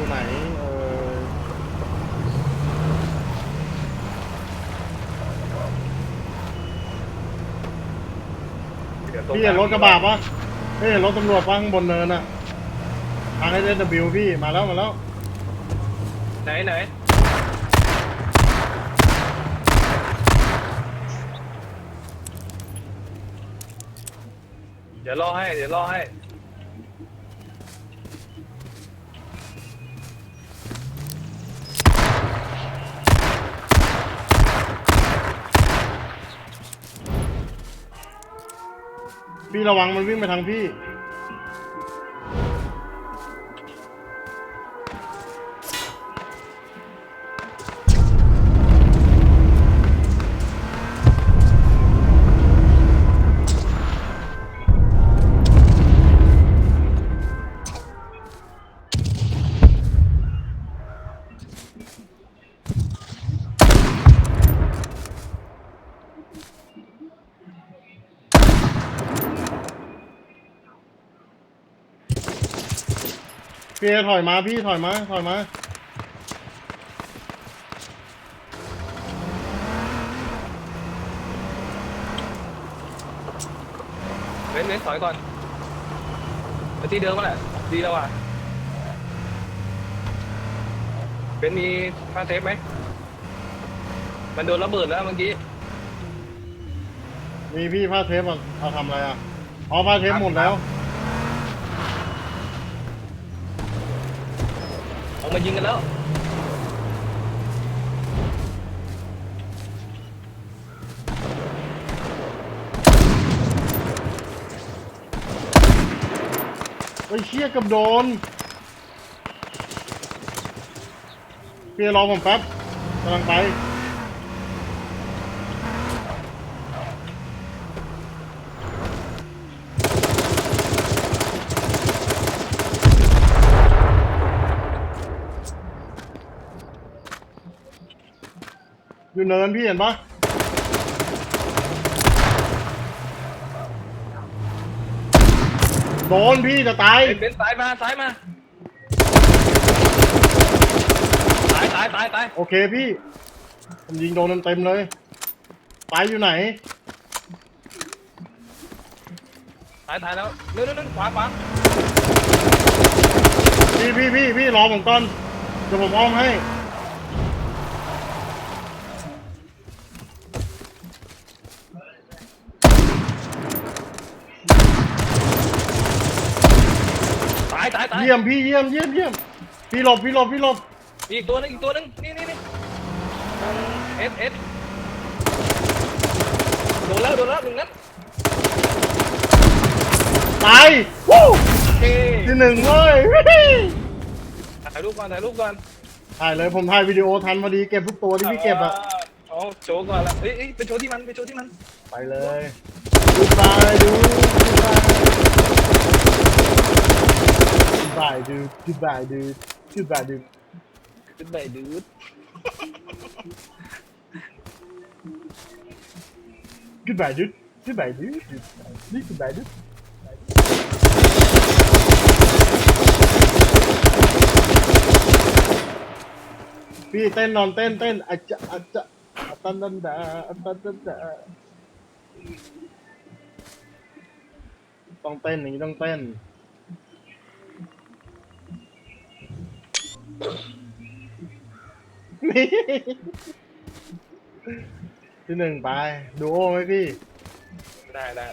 ู่ไหนพี่เห็นรถกระบะปะพี่เห็นรถตำรวจปะข้างบนเนินอะทางไอเดนบิวพี่มาแล้วมาแล้วไหนไหนเดี๋ยวรอให้ เดี๋ยวรอให้ พี่ระวังมันวิ่งไปทางพี่ พี่ถอยมาพี่ถอยมาถอยมาเว้นเว้นถอยก่อนไปที่เดิมมาแหละ ดีแล้วว่ะเป็นมีผ้าเทปไหม มันโดนระเบิดแล้วเมื่อกี้มีพี่ผ้าเทปอะเอาทำอะไรอะอ๋อผ้าเทปหมดแล้ว มายิงกันแล้ว ไอ้เชี่ยกับโดนเพี่รอผมแป๊บกำลังไป อยู่เนินพี่เห็นปะโดนพี่จะตาย เป็นเป็นซ้ายมาซ้ายมาตายตายตายตายโอเคพี่ ผมยิงโดนเต็มๆเลยไปอยู่ไหน ตายตายแล้วเร็วเร็วเร็วขวาขวาพี่พี่พี่พี่รอผมก่อนเดี๋ยวผมอ้อมให้ ตายตายตาย เยี่ยมพี่เยี่ยมเยี่ยมเยี่ยมพี่หลบพี่หลบพี่หลบอีกตัวหนึงอีกตัวหนึงนี่นี่นี่เอสเอสโดนแล้วโดนแล้วหนึ่งนัดตายวู้โอเคที่หนึ่งเลยวิถ่ายรูปก่อนถ่ายรูปก่อนถ่ายเลยผมถ่ายวิดีโอทันพอดีเก็บทุกตัวที่พี่เก็บอะเอาโชว์ก่อนละเอ้ยเอ้ยไปโชว์ที่มันไปโชว์ที่มันไปเลยดูบายดูดูบา ยดูดูบายดูดูบายดูขึ้นไปดูด Goodbye, dude. Goodbye, dude. Goodbye, Goodbye, dude. พี่เต้นนอนเต้นเต้นอาจจะอาจจะอัตันดันดาอัตันดันดาต้องเต้นอย่างนี้ต้องเต้น นี่ ที่หนึ่งไป ดูโอ้ไหมพี่ ได้ได้